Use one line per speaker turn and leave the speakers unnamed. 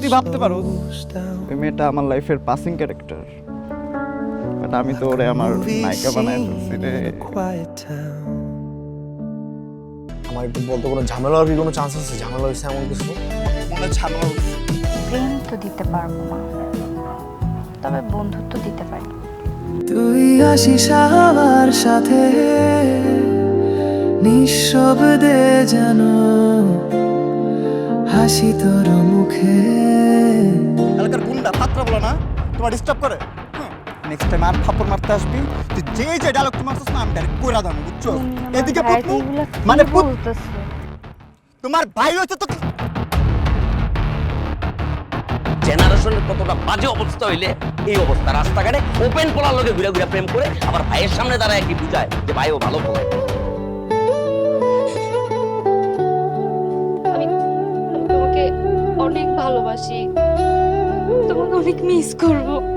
তুই ভাবতে পারো ওই মেয়েটা আমার লাইফের পাসিং ক্যারেক্টার বাট আমি তো ওরে আমার নায়িকা বানাই ফেলছি রে।
in a quiet town.
আমার একটু বলতো কোনো ঝামেলা হওয়ার কি কোনো চান্স আছে? ঝামেলা হয়েছে এমন কিছু?
মনে ঝামেলা
প্রেম তো দিতে পারব না। তবে বন্ধুত্ব দিতে পারি।
তুই আসিস আমার সাথে নিঃশব্দে যেন হাসি তোর মুখে।
এলাকার গুন্ডা পাত্র বলো না তোমার ডিস্টার্ব করে। নেক্সট টাইম আর থাপ্পড় মারতে আসবি তুই যে যে ডায়লগ তোমার না আমি ডাইরেক্ট কইরা দাম বুঝছ? এদিকে মানে পুত তোমার ভাই হচ্ছে তো
জেনারেশনের কতটা বাজে অবস্থা হইলে এই অবস্থা। রাস্তাঘাটে ওপেন পোলার লোকে ঘুরে ঘুরে প্রেম করে আবার ভাইয়ের সামনে দাঁড়ায় কি বুঝায় যে ভাইও ভালো পোলায়
অনেক ভালোবাসি। তোমাকে অনেক মিস করব।